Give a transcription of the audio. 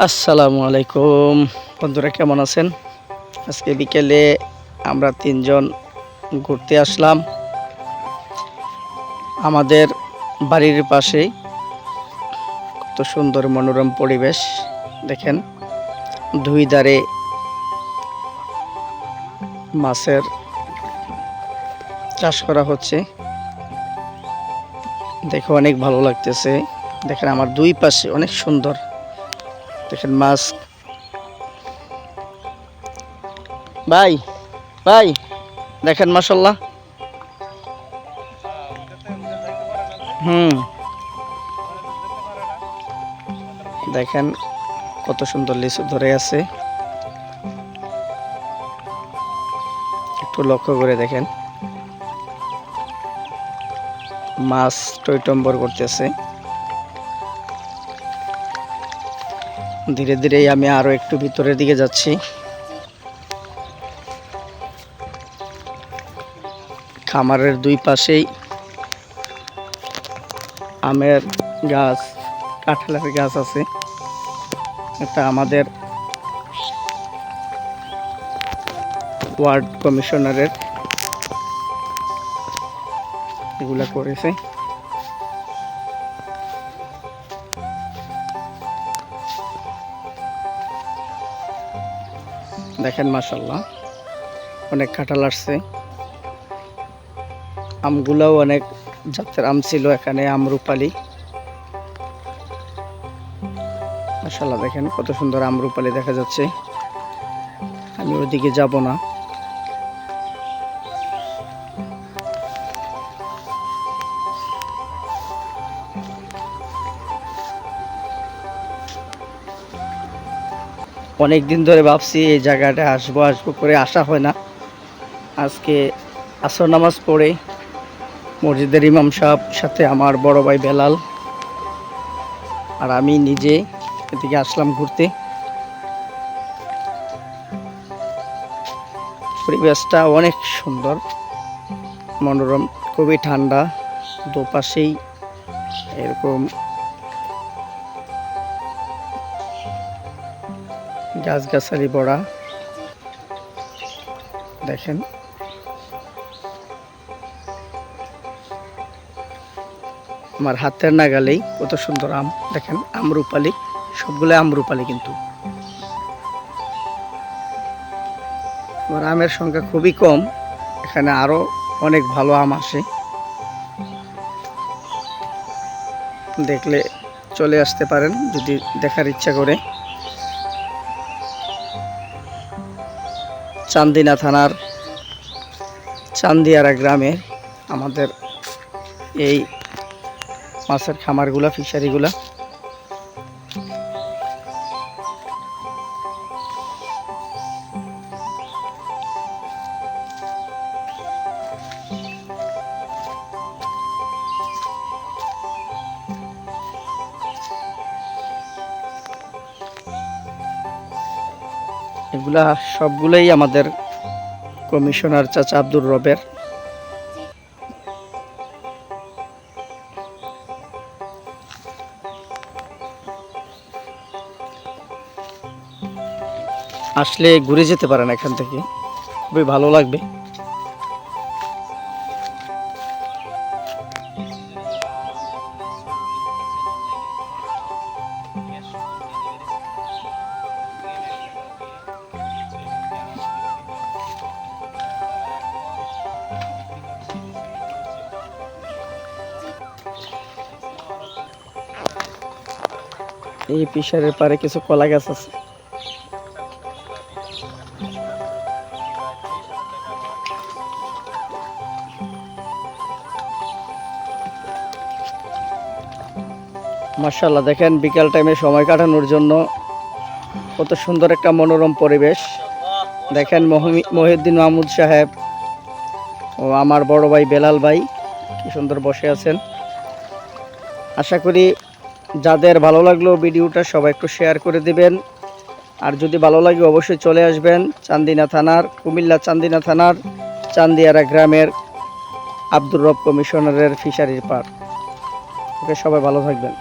আসসালামু আলাইকুম। বন্ধুরা, কেমন আছেন? আজকে বিকেলে আমরা তিনজন ঘুরতে আসলাম। আমাদের বাড়ির পাশেই কত সুন্দর মনোরম পরিবেশ। দেখেন, দুই ধারে মাছের চাষ করা হচ্ছে। দেখে অনেক ভালো লাগতেছে। দেখেন, আমার দুই পাশে অনেক সুন্দর দেখেন মাছ ভাই ভাই, দেখেন মাসাল্লাহ হুম। দেখেন কত সুন্দর লিচু ধরে আছে। একটু লক্ষ্য করে দেখেন। মাছ টইটম্বর করতেছে। ধীরে ধীরে আমি আরও একটু ভিতরের দিকে যাচ্ছি। খামারের দুই পাশেই আমের গাছ, কাঁঠালের গাছ আছে। এটা আমাদের ওয়ার্ড কমিশনারের। এগুলা করেছে। দেখেন মাসাল্লাহ অনেক কাঁঠাল আসছে। আমগুলাও অনেক জাতের আম ছিল এখানে, আম আমরুপালি মাসাল্লাহ দেখেন কত সুন্দর আম আমরুপালি দেখা যাচ্ছে। আমি ওদিকে যাব না। অনেক দিন ধরে ভাবছি এই জায়গাটা আসব আসব করে আসা হয় না। আজকে আসর নামাজ পড়ে মসজিদের ইমাম সাহেব সাথে আমার বড় ভাই বেলাল আর আমি নিজে এদিকে আসলাম ঘুরতে। পরিবেশটা অনেক সুন্দর, মনোরম, খুবই ঠান্ডা, দুপাশেই এরকম গাছগাছালি বড়া। দেখেন। আমার হাতের নাগালেই কত সুন্দর আম। দেখেন আমরুপালি সবগুলো আমরুপালি কিন্তু। আমার আমের সংখ্যা খুবই কম। এখানে আরও অনেক ভালো আম আসে। দেখলে চলে আসতে পারেন যদি দেখার ইচ্ছা করে। চান্দিনা থানার চান্দিয়ারা গ্রামে আমাদের এই মাছের খামারগুলা ফিশারিগুলা এগুলা সবগুলোই আমাদের কমিশনার চাচা আব্দুর রবের। আসলে ঘুরে যেতে পারেন এখান থেকে। খুবই ভালো লাগবে। এই পিসারের পারে কিছু কলা গাছ আছে। মার্শাল্লাহ দেখেন বিকাল টাইমে সময় কাটানোর জন্য কত সুন্দর একটা মনোরম পরিবেশ। দেখেন মহি- মহিউদ্দিন মাহমুদ সাহেব ও আমার বড় ভাই বেলাল ভাই, কি সুন্দর বসে আছেন। আশা করি যাদের ভালো লাগল ভিডিওটা সবাই একটু শেয়ার করে দিবেন। আর যদি ভালো লাগে অবশ্যই চলে আসবেন চান্দিনা থানার, কুমিল্লা চান্দিনা থানার, চান্দিয়ারা গ্রামের আব্দুর রব কমিশনারের ফিশারির পার্ক ওকে, সবাই ভালো থাকবেন।